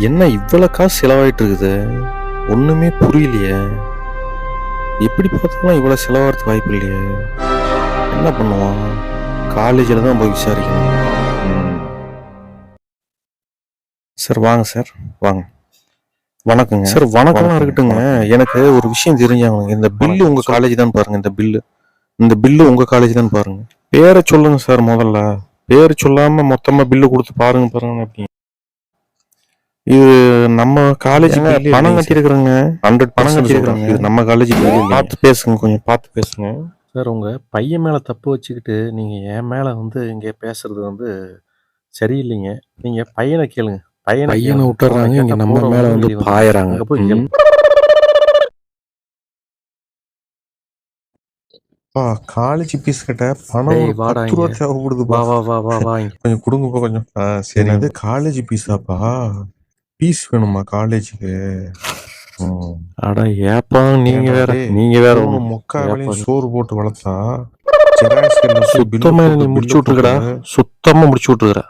என்ன இவ்வளோ காசு செலவாயிட்டு இருக்குது ஒன்றுமே புரியலையே. எப்படி பார்த்தாலும் இவ்வளோ செலவாகிறதுக்கு வாய்ப்பு இல்லையே. என்ன பண்ணுவான்? காலேஜில் தான் போய் விசாரிக்கணும். சார் வாங்க சார். வாங்க. வணக்கங்க. சார் வணக்கம்லாம் இருக்கட்டுங்க. எனக்கு ஒரு விஷயம் தெரிஞ்சாங்க இந்த பில்லு உங்க காலேஜ் தான் பாருங்க இந்த பில்லு இந்த பில்லு உங்க காலேஜ் தான் பாருங்க. பேரை சொல்லுங்க சார் முதல்ல. பேர் சொல்லாம மொத்தமா பில்லு கொடுத்து பாருங்க பாருங்க அப்படி இது நம்ம காலேஜ் பணம் கட்டியிருக்கிறோங்க. ஹண்ட்ரட் பணம் கட்டியிருக்கிறாங்க. இது நம்ம காலேஜ் பார்த்து பேசுங்க கொஞ்சம் பார்த்து பேசுங்க. சார் உங்க பையன் மேல தப்பு வச்சுக்கிட்டு நீங்க என் மேல வந்து இங்க பேசுறது வந்து சரியில்லைங்க. நீங்க பையனை கேளுங்க. பையனை பையனை. விட்டுறாங்க இங்க நம்ம மேல வந்து பாயறாங்க. போய். கேளுங்க. காலேஜ் ஃபீஸ் கிட்ட பணம் பத்து ரூபா இங்க. தேவைப்படுதுப்பா வா வா வா வா வா இங்க. கொஞ்சம் கொடுங்கப்பா கொஞ்சம். சரி இது காலேஜ் ஃபீஸாப்பா ஃபீஸ் வேணுமா காலேஜுக்கு அட ஏப்பா நீங்க வேற நீங்க வேற. மொக்கா வேலையும்? சோறு போட்டு வளர்த்தா சுத்தமா முடிச்சு விட்டுருக்கடா சுத்தமா முடிச்சு விட்டுருக்கற